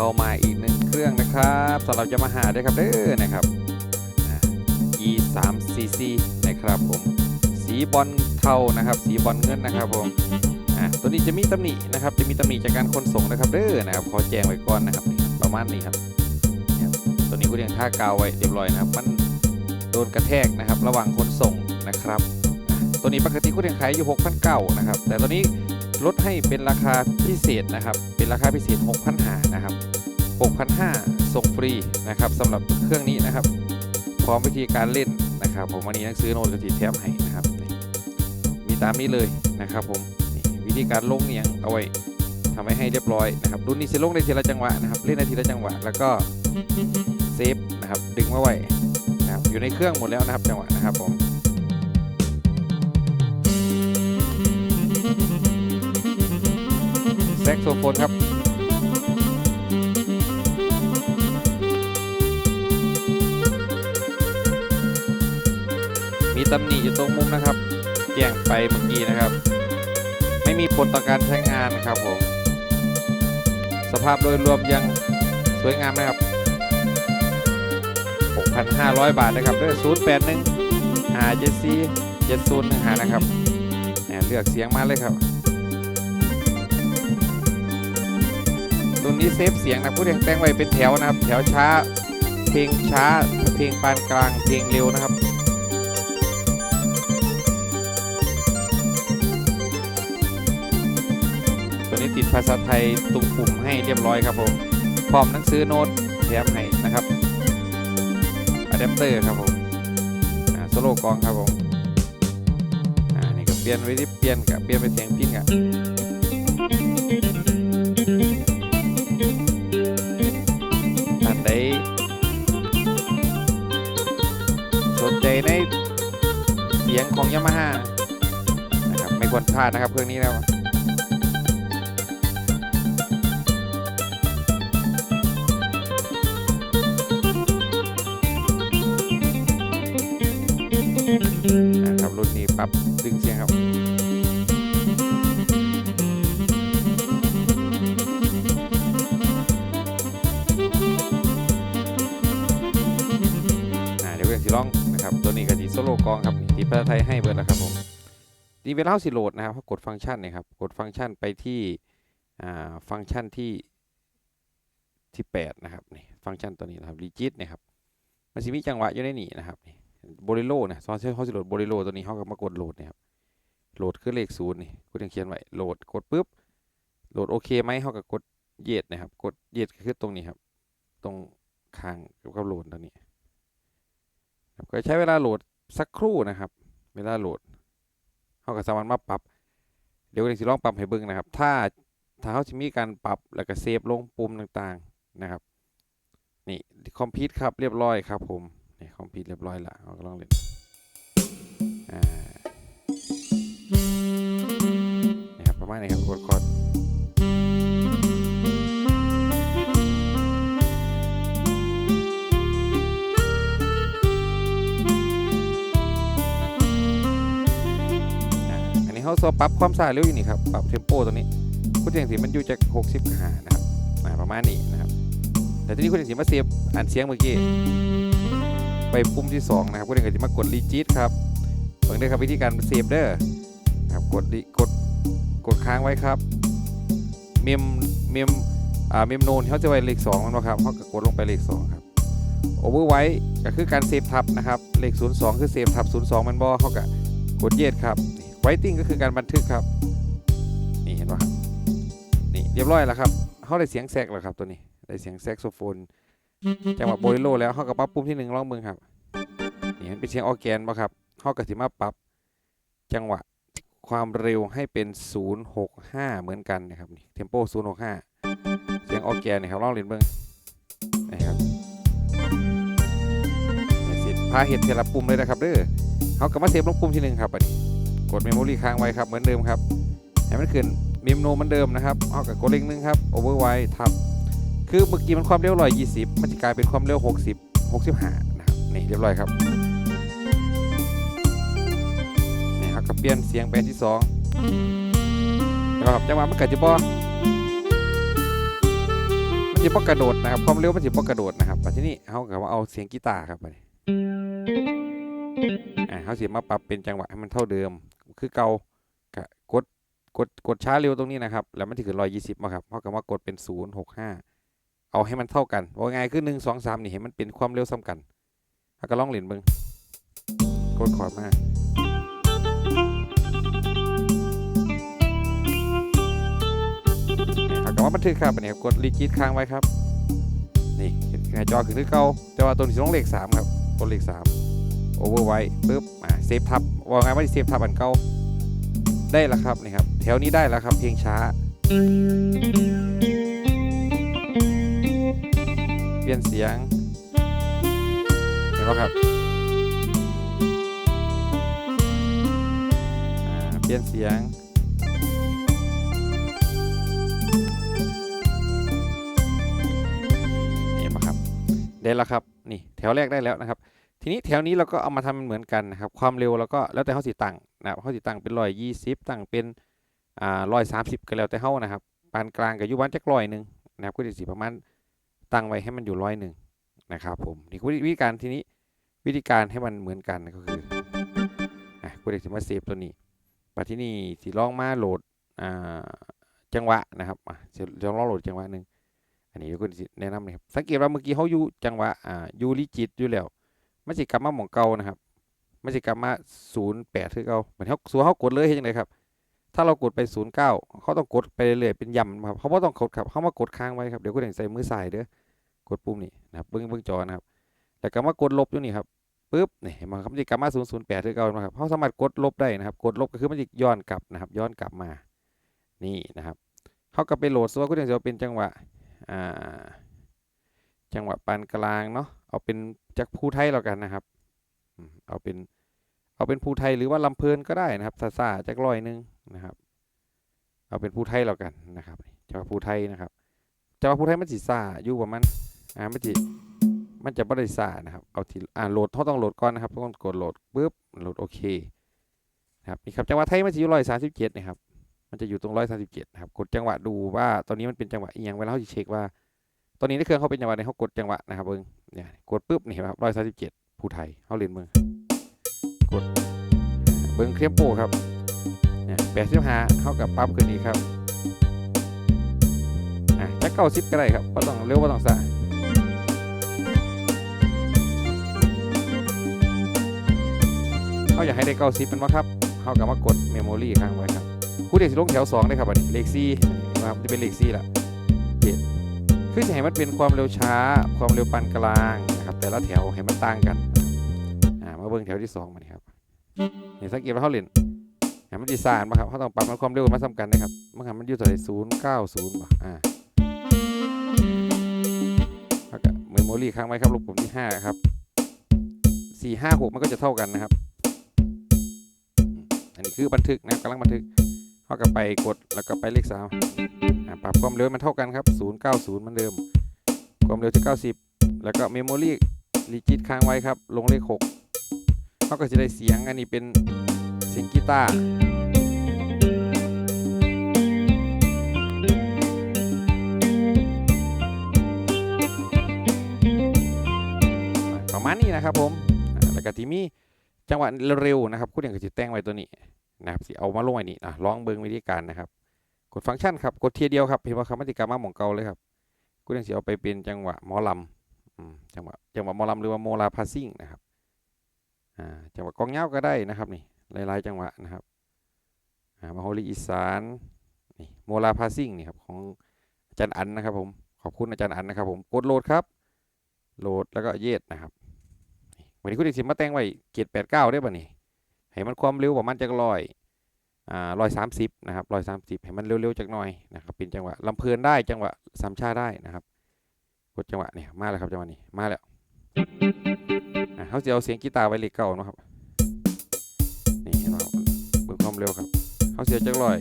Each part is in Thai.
เข้ามาอีกหนึ่งเครื่องนะครับสำหรับจะมาหาด้วยครับเด้อนะครับอ่า e 3 cc นะครับผมสีบอลเทานะครับ สีบอลเงินนะครับผมตัวนี้จะมีตำหนินะครับ จะมีตำหนิจากการขนส่งนะครับเด้อนะครับขอแจ้งไว้ก่อนนะครับ ประมาณนี้ครับตัวนี้กูเรียงท่ากาวไว้เรียบร้อยนะครับ มันโดนกระแทกนะครับ ระหว่างขนส่งนะครับ ตัวนี้ปกติกูเรียงขายอยู่6,900นะครับ แต่ตัวนี้ ลดให้เป็นราคาพิเศษนะครับ เป็นราคาพิเศษ 6,500นะครับ 6,500ส่งฟรีนะครับสำหรับเครื่องนี้นะครับ พร้อมวิธีการเล่นนะครับ ผมวันนี้นังสือโน้ตกระติแถมให้นะครับ มีตามนี้เลยนะครับ ผมวิธีการลงเนียงเอาไว้ทำให้ให้เรียบร้อยนะครับรุ่นนี้จะลงในทีละจังหวะนะครับ เล่นในทีละจังหวะแล้วก็เซฟนะครับดึงมาไว้นะครับอยู่ในเครื่องหมดแล้วนะครับจังหวะนะครับผม ซกโซโฟนครับมีตำหนิอยู่ตรงมุมนะครับ แจ้งไปเมื่อกี้นะครับ ไม่มีผลต่อการใช้งานครับผม สภาพโดยรวมยังสวยงามนะครับ 6,500 บาทนะครับด้วย 081หาเจซี70หานะครับแหมเลือกเสียงมาเลยครับ ตัวนี้เซฟเสียงนะผู้เรียงแต่งไว้เป็นแถวนะครับ แถวช้า เพลงช้า เพลงปานกลาง เพลงเร็วนะครับตัวนี้ติดภาษาไทยตุ่มปุ่มให้เรียบร้อยครับผม พร้อมหนังสือโน้ตแถมให้นะครับอะแดปเตอร์ครับผมอ่าโซโลกองครับผม อ่า นี่ก็เปลี่ยนไว้ที่เปลี่ยนกับเปลี่ยนเป็นเสียงพิ้นกับ ยงของยามาฮ่านะครับไม่ควรพลาดนะครับเครื่องนี้แล้วนะครับรุ่นนี้ปรับดึงเสียงครับอ่าเดี๋ยวเรื่องสิร้องนะครับ ตัวนี้ก็ดีโซโลกองครับ ที่ภาษาไทยให้เบิร์ดแล้วครับผมดีเวลาสิโหลดนะครับเขากดฟังก์ชันเนะครับกดฟังก์ชันไปที่ฟังก์ชันที่ที่ 8 นะครับนี่ฟังก์ชันตัวนี้นะครับรีจิตนะครับมันจะมีจังหวะอยู่ในนี่นะครับนี่โบริโลนะตอนที่เขาสิโหลดโบริโลตัวนี้เขาก็มากดโหลดนะครับโหลดคือเลขศูนย์นี่กูยังเขียนไว้โหลดกดปุ๊บโหลดโอเคไหมเขาก็กดเย็ดนะครับ กดเย็ดคือตรงนี้ครับ ตรงข้างกับโหลดตัวนี้ก็ใช้เวลาโหลด สักครู่นะครับเวลาโหลดเขาก็สามารถมาปรับเดี๋ยวเราจะลองปรับให้เบิ่งนะครับ ถ้าถ้าเขาจะมีการปรับแล้วก็เซฟลงปุ่มต่างๆนะครับนี่คอมพิวต์ครับเรียบร้อยครับผมนี่คอมพิวต์เรียบร้อยละเราก็ลองเล่นอ่าาอันนี้เขาสปรับความสายเร็วอยู่นี่ครับปรับเทมโปตัวนี้คุณเสียงสีมันอยู่จาก60หานะครับอ่าประมาณนี้นะครับแต่ทีนี้คุณเสียงมาเซฟอ่านเสียงเมื่อกี้ไปปุ่มที่2นะครับคุณเองก็จะมากดรีจิตครับเบิ่งได้ครับวิธีการเซฟเด้อครับกดกดกดค้างไว้ครับเมมเมมอ่าเมมโนนเขาจะไว้เลข2มันบ่ครับเขาก็กดลงไปเลข2ครับโอเวอร์ไว้ก็คือการเซฟทับนะครับเลข 02 คือเซฟทับ02 มันบ่เขาก็กดเย็ดครับ ไวติ้งก็คือการบันทึกครับ นี่เห็นปะครับ นี่เรียบร้อยแล้วครับเขาได้เสียงแซกแล้วครับตัวนี้ได้เสียงแซกโซโฟนจังหวะโบลิโลแล้วเขาก็ปรับปุ่มที่หนึ่งลองเบิ่งครับนี่มันเป็นเสียงออแกนบ่ครับเขาก็สิมาปรับจังหวะความเร็วให้เป็น 065 เหมือนกันนะครับนี่เทมโป 065 เสียงออแกนนี่ครับลองเล่นเบิ่งนะครับนี่สิพาเห็ดเทละปุ่มเลยนะครับเด้อเขาก็มาเซฟลงปุ่มที่หนึ่งครับอันนี้ กดเมมโมรีค้างไว้ครับเหมือนเดิมครับให้มันขึ้นเมมโนเหมือนเดิมนะครับเขาก็กดเลขหนึ่งครับโอเวอร์ไว้ทับคือเมื่อกี้มันความเร็ว120มันจะกลายเป็นความเร็ว60 65นะครับนี่เรียบร้อยครับนี่ครับกับเปลี่ยนเสียงไปอันที่2แล้วครับจังหวะมันเกิดจะบอมันสิบ่กระโดดนะครับความเร็วมันสิบ่กระโดดนะครับปัจจุบันนี้เขาก็มาเอาเสียงกีตาร์ครับบัดนี้อ่าเขาสิมาปรับเป็นจังหวะให้มันเท่าเดิม คือเก่ากดกดกดช้าเร็วตรงนี้นะครับ แล้วมันจะขึ้นร้อยยี่สิบมาครับเขาก็มากดเป็นศูนย์หกห้าเอาให้มันเท่ากันว่าไงคือหนึ่งสองสามนี่ให้มันเป็นความเร็วซ้ำกันเขาก็ลองเล่นเบิ่งกดคอร์ดมาเนี่ยเขาก็มาบันทึกครับอันนี้ครับกดรีจิตค้างไว้ครับ นี่หน้าจอขึ้นคือเก่าแต่ว่าตัวนี้ต้องเลขสามครับกดเลขสาม โอเวอร์ไว้ปุ๊บอ่าเซฟทับว่าไงว่าเซฟทับอันเก่าได้แล้วครับนี่ครับ แถวนี้ได้แล้วครับเพลงช้า เปลี่ยนเสียงเห็นไหมครับเปลี่ยนเสียงเห็นไหมครับได้แล้วครับนี่แถวแรกได้แล้วนะครับ ทีนี้แถวนี้เราก็เอามาทำเหมือนกันนะครับ ความเร็วเราก็แล้วแต่เขาสิตั้งนะครับเขาสิตั้งเป็นร้อยยี่สิบตั้งเป็นอ่าร้อยสามสิบก็แล้วแต่เขานะครับปานกลางกับยุวันจักร้อยหนึ่งนะครับก็จะสิประมาณตั้งไว้ให้มันอยู่ร้อยหนึ่งนะครับผมนี่วิธีการทีนี้วิธีการให้มันเหมือนกันก็คืออะกูเด็กสิมาเซฟตัวนี้ปัที่นี่สิลองมาโหลดอ่าจังหวะนะครับอะสิลองโหลดจังหวะหนึ่งอันนี้ก็สิแนะนำนะครับสังเกตว่าเมื่อกี้เขาอยู่จังหวะอ่าอยู่ลิจิตอยู่แล้ว มันสิกลับมาหม่องเก่านะครับมันสิกลับมา08คือเก่าเหมือนเขาสัวเขากดเลยเฮ็ดจังไดครับ ถ้าเรากดไป09เก้าเขาต้องกดไปเรื่อยๆเป็นย่ำครับเขาบ่ต้องกดครับเขามากดค้างไว้ครับเดี๋ยวก็เด้งใส่มือซ้ายเด้อกดปุ่มนี่นะครับเบิ่งเบิ่งจอนะครับแล้วก็มากดลบอยู่นี่ครับปึ๊บนี่เห็นไหมครับมันสิกลับมา008คือเก่านะครับเขาสามารถกดลบได้นะครับ กดลบก็คือมันสิย้อนกลับนะครับ ย้อนกลับมานี่นะครับเขาก็ไปโหลดซัวก็เด้งสิว่าเป็นจังหวะอ่าจังหวะปานกลางเนาะ เอาเป็นจากภูไทยแล้วกันนะครับ เอาเป็นเอาเป็นภูไทยหรือว่าลำเพลินก็ได้นะครับซาซาจากร้อยหนึ่งนะครับ เอาเป็นภูไทยแล้วกันนะครับจังหวะภูไทยนะครับจังหวะภูไทยมันสิซาอยู่ประมาณอ่ามันสิมันจะบ่ได้ซานะครับ เอาทีอ่าโหลดเขาต้องโหลดก่อนนะครับต้องกดโหลดปุ๊บโหลดโอเคนะครับนี่ครับจังหวะไทยมันจะอยู่ร้อยสามสิบเจ็ดนะครับ มันจะอยู่ตรงร้อยสามสิบเจ็ดนะครับ กดจังหวะดูว่าตอนนี้มันเป็นจังหวะอียงเวลาเขาจะเช็คว่า ตอนนี้ในเครื่องเขาเป็นจังหวะไหนเขากดจังหวะนะครับเบิ้งเนี่ยกดปุ๊บนี่ครับร้อยสามสิบเจ็ดผู้ไทยเขาเรียนเบิ้งกดเบิ้งเคลียมโปครับเนี่ยแปดสิบห้าเขากับปั๊บขึ้นอีกครับอะจะเก้าสิบก็ได้ครับก็ต้องเร็วก็ต้องสายเขาอยากให้ได้เก้าสิบเป็นว่าครับเขากับมากดเมมโมรี่ค้างไว้ครับผู้เด็กสิลงแถวสองได้ครับอันนี้เลขสี่นะครับจะเป็นเลขสี่ละเจ็ด คือจะให้มันเป็นความเร็วช้า ความเร็วปานกลางนะครับแต่ละแถวให้มันต่างกันอ่ามาเบิ่งแถวที่สองมานี่ครับนี่สังเกตว่าเขาเล่นอ่ามันดีไซน์มาครับเขาต้องปรับมันความเร็วมาซ้ำกันนะครับเมื่อกี้มันอยู่ตัวไหนศูนย์เก้าศูนย์ป่ะอ่าแล้วก็เมมโมรี่ค้างไว้ครับลูกปุ่มที่ห้าครับสี่ห้าหกมันก็จะเท่ากันนะครับ อันนี้คือบันทึกนะครับกำลังบันทึก เขาก็ไปกดแล้วก็ไปเลขสามปรับความเร็วมันเท่ากันครับ 090เหมือนเดิม ความเร็วที่ 90 แล้วก็เมมโมรี่รีจิตค้างไว้ครับ ลงเลข 6เขาก็จะได้เสียงอันนี้เป็นเสียงกีตาร์ประมาณนี้นะครับผม แล้วก็ที่มีจังหวะเร็วๆนะครับคุณอย่างก็จะแต่งไว้ตัวนี้ นะครับสิเอามาลงไว้นี่นะลองเบิ่งวิธีการนะครับ กดฟังก์ชันครับกดเทียเดียวครับเห็นว่าคำมัติกรรมมาหมองเก่าเลยครับกูยังสิเอาไปเป็นจังหวะมอลำจังหวะจังหวะมอลำหรือว่าโมลาพาซิ่งนะครับอ่าจังหวะกองเงาก็ได้นะครับนี่หลายๆจังหวะนะครับอ่ามาโฮลีอีสานนี่โมลาพาซิ่งนี่ครับของอาจารย์อันนะครับผมขอบคุณอาจารย์อันนะครับผมกดโหลดครับ โหลดแล้วก็เย็ดนะครับวันนี้คุณดิสิมาแต่งไว้เกียรแปดเก้าได้ป่ะนี่ ให้มันความเร็วประมาณจากร้อยอ่าร้อยสามสิบนะครับร้อยสามสิบให้มันเร็วๆจากหน่อยนะครับเป็นจังหวะลำเพลินได้จังหวะสามชาได้นะครับ กดจังหวะเนี่ยมาแล้วครับจังหวะนี้มาแล้วเขาจะเอาเสียงกีตาร์ไว้เลขเก่านะครับนี่เห็นไหมเบิ่งความเร็วครับเขาเสียจากร้อย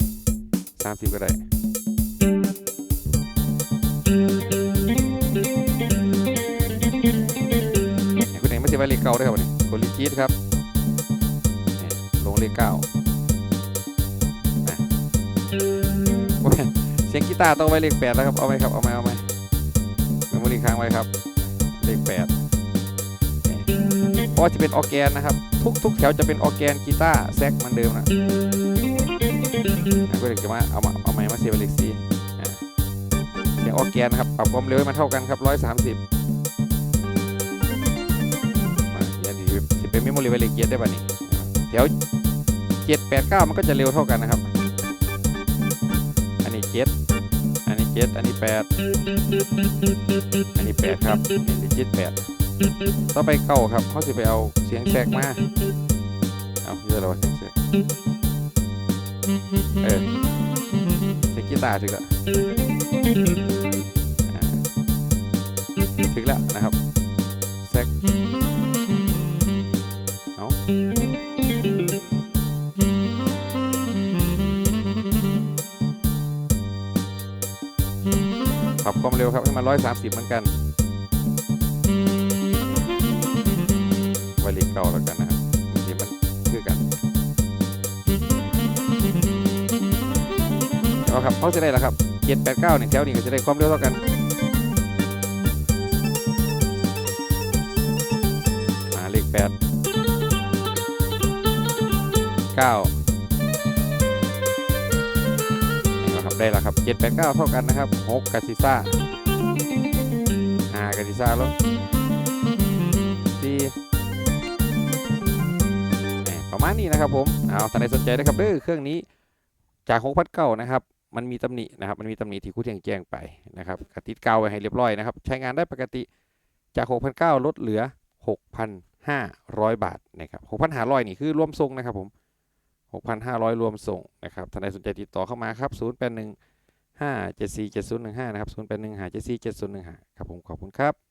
สามสิบก็ได้คุณเองไม่เสียไวเลเก่าได้ครับวันนี้กดรีจีดครับ เลขเก้าเสียงกีตาร์ต้องไว้เลขแปดแล้วครับ เอาไหมครับ เอาไหมเอาไหมที่ค้างไว้ครับ เลขแปดเพราะจะเป็นออแกนนะครับ ทุกทุกแถวจะเป็นออแกนกีตาร์แซกเหมือนเดิมนะก็เดี๋ยจะมาเอามาเอาไหมมาเสียบเลขสี่เสียงออแกนนะครับ ปรับความเร็วให้มันเท่ากันครับร้อยสามสิบอย่างนี้สิเป็นเมมโมรี่ไวเลขเกียร์ได้ป่ะนี่แถว เจ็ดแปดเก้ามันก็จะเร็วเท่ากันนะครับ อันนี้เจ็ดอันนี้เจ็ดอันนี้แปดอันนี้แปดครับอันนี้เจ็ดแปดต่อไปเก้าครับเขาจะไปเอาเสียงแทรกมาเอาเยอะแล้วเสียงแทรกเออเสียงกีตาร์ถึงแล้วถึงแล้วนะครับ รับความเร็วครับให้มัน 130 เหมือนกันไวลิกเก่าแล้วกันนะครับบางทีมันคือกันเอาครับเขาจะได้แล้วครับ789เนี่ยแถวนี้ก็จะได้ความเร็วเท่ากันมาเลข8 9 ได้ล้วครับเจ็ดแปดเท่ากันนะครับหกาซิซ่าห้ากาซิซ่าแล้วสี่แหม่ประมาณนี้นะครับผมเอาท่านใดสนใจนะครับเด้อเครื่องนี้จาก6 0 0นะครับ มันมีตำหนินะครับ มันมีตำหนิที่คู่เทียงแจ้งไปนะครับกติดกาวไว้ให้เรียบร้อยนะครับ ใช้งานได้ปกติจาก 6,900ลดเหลือ 6,500 บาทนะครับ6,500นี่คือรวมส่งนะครับผม 6,500 รวมส่งนะครับท่านใดสนใจติดต่อเข้ามาครับ 081 574 7015 นะครับ 081 574 7015 ครับผมขอบคุณครับ